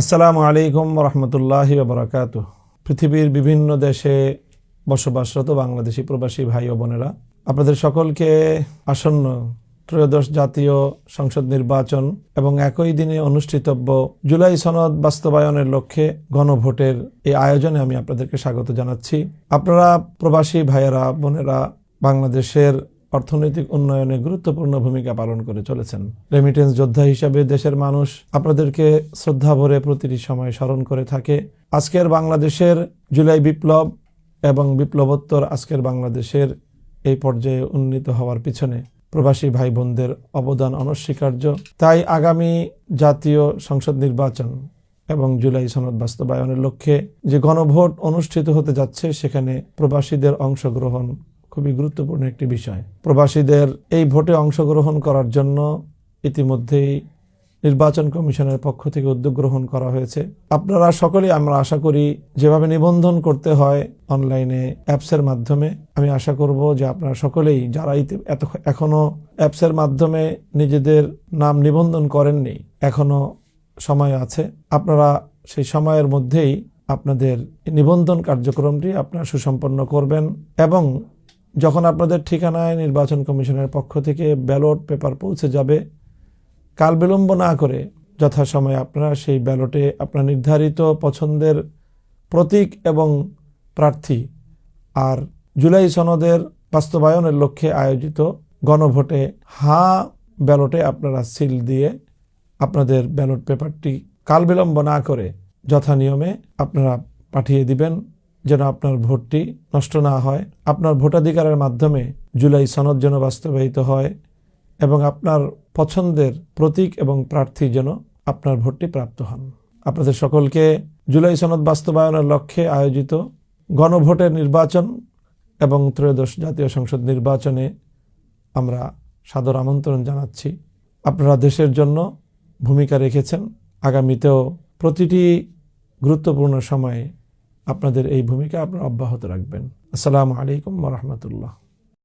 আসসালামু আলাইকুম রহমতুল্লাহি বাবরাকাত পৃথিবীর বিভিন্ন দেশে বসবাসরত বাংলাদেশি প্রবাসী ভাই ও বোনেরা, আপনাদের সকলকে আসন্ন ত্রয়োদশ জাতীয় সংসদ নির্বাচন এবং একই দিনে অনুষ্ঠিতব্য জুলাই সনদ বাস্তবায়নের লক্ষ্যে গণভোটের এই আয়োজনে আমি আপনাদেরকে স্বাগত জানাচ্ছি। আপনারা প্রবাসী ভাইয়েরা, বোনেরা, বাংলাদেশের অর্থনৈতিক উন্নয়নে গুরুত্বপূর্ণ ভূমিকা পালন করে চলেছেন। রেমিটেন্স যোদ্ধা হিসাবে দেশের মানুষ আপনাদেরকে শ্রদ্ধা ভরে প্রতিটি সময় স্মরণ করে থাকে। আজকের বাংলাদেশের জুলাই বিপ্লব এবং বিপ্লবোত্তর আজকের বাংলাদেশের এই পর্যায়ে উন্নীত হওয়ার পিছনে প্রবাসী ভাই বোনদের অবদান অনস্বীকার্য। তাই আগামী জাতীয় সংসদ নির্বাচন এবং জুলাই সনদ বাস্তবায়নের লক্ষ্যে যে গণভোট অনুষ্ঠিত হতে যাচ্ছে, সেখানে প্রবাসীদের অংশগ্রহণ খুবই গুরুত্বপূর্ণ একটি বিষয়। প্রবাসীদের এই ভোটে অংশগ্রহণ করার জন্য ইতিমধ্যেই নির্বাচন কমিশনের পক্ষ থেকে উদ্যোগ গ্রহণ করা হয়েছে। আপনারা সকলেই আমরা আশা করি যেভাবে নিবন্ধন করতে হয় অনলাইনে অ্যাপসের মাধ্যমে, আমি আশা করব যে আপনারা সকলেই যারা এত, এখনও অ্যাপসের মাধ্যমে নিজেদের নাম নিবন্ধন করেননি এখনও সময় আছে। আপনারা সেই সময়ের মধ্যেই আপনাদের নিবন্ধন কার্যক্রমটি আপনারা সুসম্পন্ন করবেন এবং যখন আপনাদের ঠিকানায় নির্বাচন কমিশনের পক্ষ থেকে ব্যালট পেপার পৌঁছে যাবে, কাল বিলম্ব না করে যথাসময়ে আপনারা সেই ব্যালটে আপনার নির্ধারিত পছন্দের প্রতীক এবং প্রার্থী আর জুলাই সনদের বাস্তবায়নের লক্ষ্যে আয়োজিত গণভোটে হা ব্যালটে আপনারা সিল দিয়ে আপনাদের ব্যালট পেপারটি কাল বিলম্ব না করে যথা নিয়মে আপনারা পাঠিয়ে দিবেন। যেন আপনার ভোটটি নষ্ট না হয়। আপনার ভোটাধিকারের মাধ্যমে জুলাই সনদ যেন বাস্তবায়িত হয় এবং আপনার পছন্দের প্রতীক এবং প্রার্থী যেন আপনার ভোটটি প্রাপ্ত হন। আপনাদের সকলকে জুলাই সনদ বাস্তবায়নের লক্ষ্যে আয়োজিত গণভোটের নির্বাচন এবং ত্রয়োদশ জাতীয় সংসদ নির্বাচনে আমরা সাদর আমন্ত্রণ জানাচ্ছি। আপনারা দেশের জন্য ভূমিকা রেখেছেন। আগামীতেও প্রতিটি গুরুত্বপূর্ণ সময়ে আপনাদের এই ভূমিকা আপনারা অব্যাহত রাখবেন। আসসালামু আলাইকুম রহমতুল্লাহ।